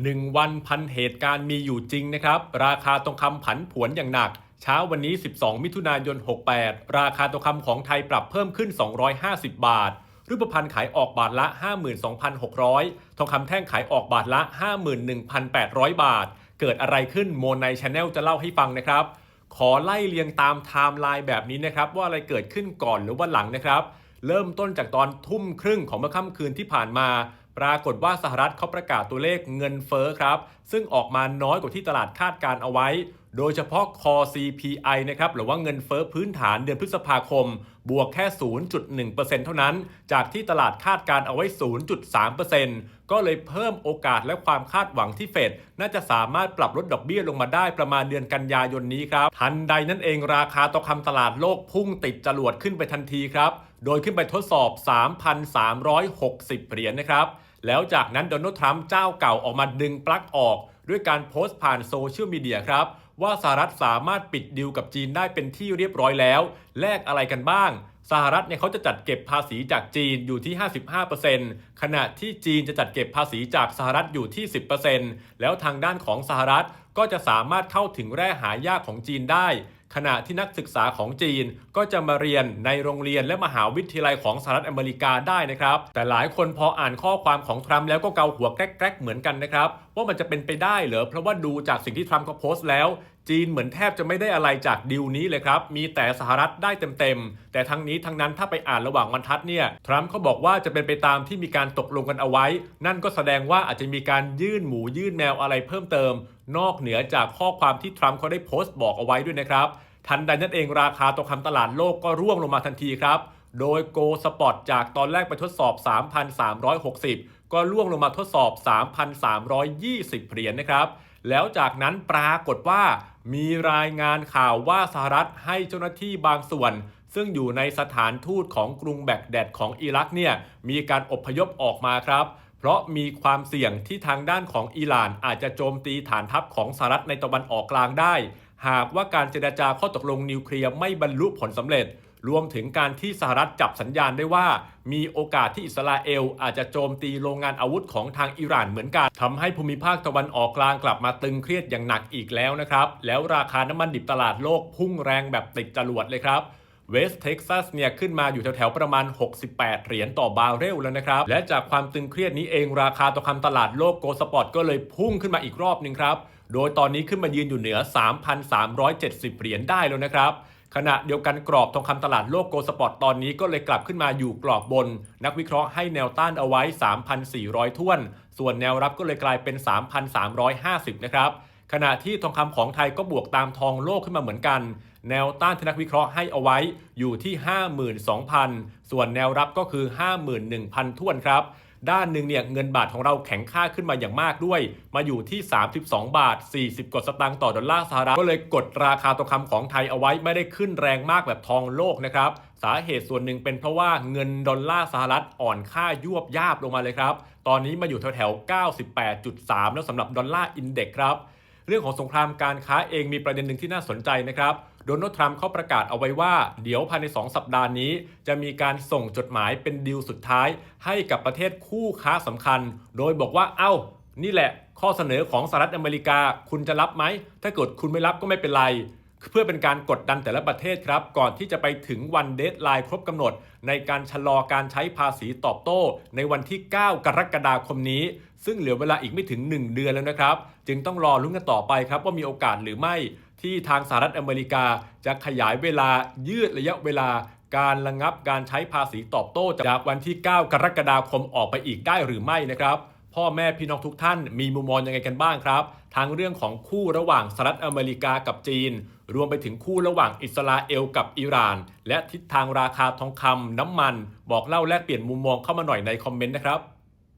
1 วันพันเหตุการณ์มีอยู่จริงนะครับ ราคาทองคำผันผวนอย่างหนัก เช้าวันนี้ 12 มิถุนายน 68 ราคาทองคำของไทยปรับเพิ่มขึ้น 250 บาท รูปพรรณขายออกบาทละ 52,600 ทองคำแท่งขายออกบาทละ 51,800 บาท เกิดอะไรขึ้นโมนในชาแนลจะเล่าให้ฟังนะครับ ขอไล่เรียงตามไทม์ไลน์แบบนี้นะครับ ว่าอะไรเกิดขึ้นก่อนหรือว่าหลังนะครับ เริ่มต้นจากตอนทุ่มครึ่งของเมื่อค่ำคืนที่ผ่านมา ปรากฏว่าสหรัฐเขาประกาศตัวเลขเงินเฟ้อครับซึ่งออกมาน้อยกว่าที่ตลาดคาดการเอาไว้ โดยเฉพาะ Core CPI นะครับหรือว่าเงินเฟ้อพื้นฐานเดือนพฤษภาคม บวกแค่ 0.1%เท่านั้น จากที่ตลาดคาดการเอาไว้ 0.3%ก็เลยเพิ่มโอกาสและความคาดหวังที่เฟดน่าจะสามารถปรับลดดอกเบี้ยลงมาได้ประมาณเดือนกันยายนนี้ครับ ทันใดนั่นเองราคาทองคำตลาดโลกพุ่งติดจรวดขึ้นไปทันทีครับ โดยขึ้นไปทดสอบ 3,360 เหรียญนะครับ แล้วจากนั้นโดนัลด์ทรัมป์เจ้าเก่าออกมาดึงปลั๊กออก ด้วยการโพสต์ผ่านโซเชียลมีเดียครับ ว่าสหรัฐสามารถปิดดีลกับจีนได้เป็นที่เรียบร้อยแล้ว แลกอะไรกันบ้าง สหรัฐเนี่ยเขาจะจัดเก็บภาษีจากจีนอยู่ที่ 55%ขณะที่จีนจะจัดเก็บภาษีจากสหรัฐอยู่ที่ 10%แล้วทางด้านของสหรัฐก็จะสามารถเข้าถึงแร่หายากของจีนได้ ขณะที่นักศึกษาของจีนก็จะมาเรียนในโรงเรียนและมหาวิทยาลัยของสหรัฐอเมริกาได้นะครับ แต่หลายคนพออ่านข้อความของทรัมป์แล้วก็เกาหัวแกรกๆเหมือนกันนะครับ ว่ามันจะเป็นไปได้เหรอเพราะว่าดูจากสิ่งที่ทรัมป์เขาโพสต์แล้วจีนเหมือนแทบจะไม่ได้อะไรจากดีลนี้เลยครับ มีแต่สหรัฐได้เต็มๆ แต่ทั้งนี้ทั้งนั้นถ้าไปอ่านระหว่างบรรทัดเนี่ยทรัมป์เขาบอกว่าจะเป็นไปตามที่มีการตกลงกันเอาไว้ นั่นก็แสดงว่าอาจจะมีการยื่นหมูยื่นแมวอะไรเพิ่มเติมนอกเหนือจากข้อความที่ทรัมป์เขาได้โพสต์บอกเอาไว้ด้วยนะครับ ทันใดนั้นเองราคาทองคำตลาดโลกก็ร่วงลงมาทันทีครับ โดยโกสปอตจากตอนแรกไปทดสอบ 3,360 ก็ล่วงลงมาทดสอบ 3,320 เหรียญนะครับ แล้วจากนั้นปรากฏว่ามีรายงานข่าวว่าสหรัฐให้เจ้าหน้าที่บางส่วน ซึ่งอยู่ในสถานทูตของกรุงแบกแดดของอิรักเนี่ยมีการอบพยพออกมาครับ เพราะมีความเสี่ยงที่ทางด้านของอิหร่านอาจจะโจมตีฐานทัพของสหรัฐในตะวันออกกลางได้ หากว่าการเจรจาข้อตกลงนิวเคลียร์ไม่บรรลุผลสำเร็จ รวมถึงการที่สหรัฐจับสัญญาณได้ว่า มีโอกาสที่อิสราเอลอาจจะโจมตีโรงงานอาวุธของทางอิหร่านเหมือนกันทำให้ภูมิภาคตะวันออกกลางกลับมาตึงเครียดอย่างหนักอีกแล้วนะครับ แล้วราคาน้ำมันดิบตลาดโลกพุ่งแรงแบบติดจรวดเลยครับ เวสเท็กซัสเนี่ยขึ้นมาอยู่แถวๆประมาณ 68 เหรียญต่อบาร์เรลแล้วนะครับ และจากความตึงเครียดนี้เองราคาทองคำตลาดโลกโกลสปอร์ตก็เลยพุ่งขึ้นมาอีกรอบหนึ่งครับ โดยตอนนี้ขึ้นมายืนอยู่เหนือ 3,370 เหรียญได้แล้วนะครับขณะเดียวกันกรอบทองคำตลาดโลกโกลสปอร์ตตอนนี้ก็เลยกลับขึ้นมาอยู่กรอบบน นักวิเคราะห์ให้แนวต้านเอาไว้ 3,400ท้วน ส่วนแนวรับก็เลยกลายเป็น 3,350 นะครับ ขณะที่ทองคำของไทยก็บวกตามทองโลกขึ้นมาเหมือนกัน แนวต้านที่นักวิเคราะห์ให้เอาไว้อยู่ที่ 52,000 ส่วนแนวรับก็คือ 51,000ท้วนครับด้านหนึ่งเนี่ยเงินบาทของเราแข็งค่าขึ้นมาอย่างมากด้วย มาอยู่ที่ 32 บาท 40กว่าสตางค์ต่อดอลลาร์สหรัฐก็เลยกดราคาทองคำของไทยเอาไว้ไม่ได้ขึ้นแรงมากแบบทองโลกนะครับ สาเหตุส่วนหนึ่งเป็นเพราะว่าเงินดอลลาร์สหรัฐอ่อนค่ายวบยาบลงมาเลยครับ ตอนนี้มาอยู่แถวๆ 98.3 แล้วสำหรับดอลลาร์อินเด็กซ์ครับ เรื่องของสงครามการค้าเองมีประเด็นหนึ่งที่น่าสนใจนะครับโดนัลด์ทรัมป์เขาประกาศเอาไว้ว่าเดี๋ยวภายใน 2 สัปดาห์นี้ จะมีการส่งจดหมายเป็นดีลสุดท้าย ให้กับประเทศคู่ค้าสำคัญ โดยบอกว่าเอ้า นี่แหละข้อเสนอของสหรัฐอเมริกาคุณจะรับไหม ถ้าเกิดคุณไม่รับก็ไม่เป็นไร เพื่อเป็นการกดดันแต่ละประเทศครับ ก่อนที่จะไปถึงวันเดทไลน์ครบกำหนด ในการชะลอการใช้ภาษีตอบโต้ ในวันที่ 9 กรกฎาคมนี้ ซึ่งเหลือเวลาอีกไม่ถึง 1 เดือนแล้วนะครับ จึงต้องรอลุ้นกันต่อไปครับว่ามีโอกาสหรือไม่ที่ทางสหรัฐอเมริกาจะขยายเวลายืดระยะเวลาการระงับการใช้ภาษีตอบโต้จากวันที่ 9 กรกฎาคมออกไปอีกได้หรือไม่นะครับ พ่อแม่พี่น้องทุกท่านมีมุมมองยังไงกันบ้างครับ ทั้งเรื่องของคู่ระหว่างสหรัฐอเมริกากับจีน รวมไปถึงคู่ระหว่างอิสราเอลกับอิหร่าน และทิศทางราคาทองคำน้ำมัน บอกเล่าแลกเปลี่ยนมุมมองเข้ามาหน่อยในคอมเมนต์นะครับ